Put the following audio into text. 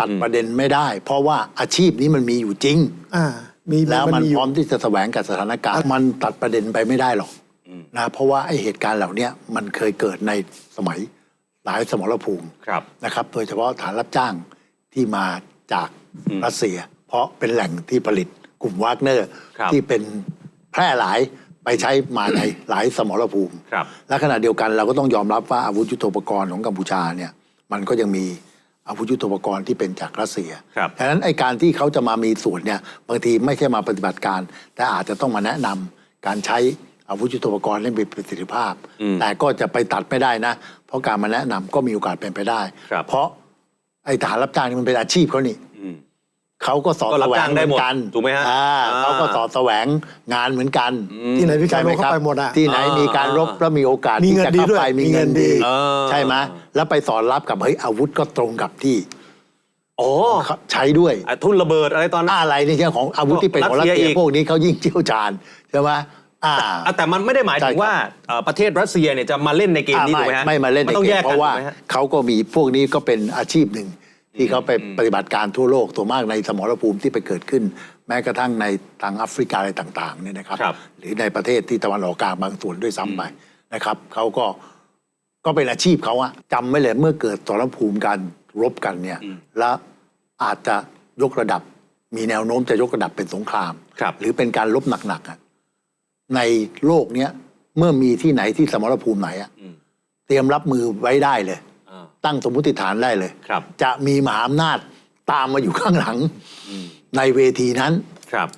ตัดประเด็นไม่ได้ เพราะว่าอาชีพนี้มันมีอยู่จริงอ่ามีแล้วมันอพยู่ร้อมที่จะแสวงกับสถานการณ์ มันตัดประเด็นไปไม่ได้หรอกนะเพราะว่าไอเหตุการณ์เหล่าเนี้ยมันเคยเกิดในสมัยหลายสมรภูมิครับนะครับ โดยเฉพาะฐานรับจ้างที่มาจากอืมรัสเซีย เพราะเป็นแหล่งที่ผลิตกลุ่มวากเนอร์ครับที่เป็นแพร่หลายไปใช้มาในหลายสมรภูมิครับและขณะเดียวกันเราก็ต้องยอมรับว่าอาวุธยุทโธปกรณ์ของกัมพูชาเนี่ยมันก็ยังมี อาวุธยุทโธปกรณ์ที่เป็นจากรัสเซียครับดังนั้นไอการที่เขาจะมามีส่วนเนี่ยบางทีไม่ใช่มาปฏิบัติการ แต่อาจจะต้องมาแนะนำการใช้อาวุธยุทโธปกรณ์ให้มีประสิทธิภาพอืมแต่ก็จะไปตัดไม่ได้นะ เพราะการมาแนะนำก็มีโอกาสเป็นไปได้ครับเพราะไอทหารรับจ้างนี่มันเป็นอาชีพเขานี่อืม เขาก็สอดก็รัแสบวจ้างงได้เหมืหมอดนกันถูกไหมฮะอ่าอ่าเขาก็สอดแสวงงานเหมือนกันที่ไหนพี่ใช่ชายไหโลมเข้าครับไปหมดอะที่ไหนมีการรบแล้วมีโอกาสมีที่เงินจะดีเข้าด้วยไปมีมีเงิเงินนดี ดี เออ ใช่ไหมแล้วไปสอนรับกับเฮ้ยอาวุธก็ตรงกับที่อ๋อเขาใช้ด้วย อะทุ่นระเบิดอะไรตอนนั้น อะไรในเรื่องของอาวุธที่เป็นของรัสรัสเซีเซียยอีก พวกนี้เขายิ่งเชี่ยวชาญใช่ไหมอ่า อะแต่มันไม่ได้หมายถึใช่งครับ ว่าเอ่อประเทศรัสเซียเนี่ยจะมาเล่นในเกมนี้อ่าถูกไหมฮะไม่มาเล่นในต้องเกแยมกเพกันราะว่าถูกไหมฮะ เขาก็มีพวกนี้ก็เป็นอาชีพหนึ่ง ที่เขาไปอืมปฏิบัติการทั่วโลกตัวมากในสมรภูมิที่ไปเกิดขึ้น แม้กระทั่งในทางแอฟริกาอะไรต่างๆเนี่ยนะครับครับ หรือในประเทศที่ตะวันออกกลางบางส่วนด้วยซ้ำไปนะครับเขาก็ก็เป็นอาชีพเขาอะจำไว้เลยเมื่อเกิดสมรภูมิการรบกันเนี่ยอืมแล้วอาจจะยกระดับ มีแนวโน้มจะยกระดับเป็นสงครามครับหรือเป็นการลบหนักๆอะในโลกเนี้ยเมื่อมีที่ไหนที่สมรภูมิไหนอะอืมเตรียมรับมือไว้ได้เลยอ่า ตั้งสมมติฐานได้เลยครับจะมีมหาอำนาจตามมาอยู่ข้างหลังอืมในเวทีนั้นครับ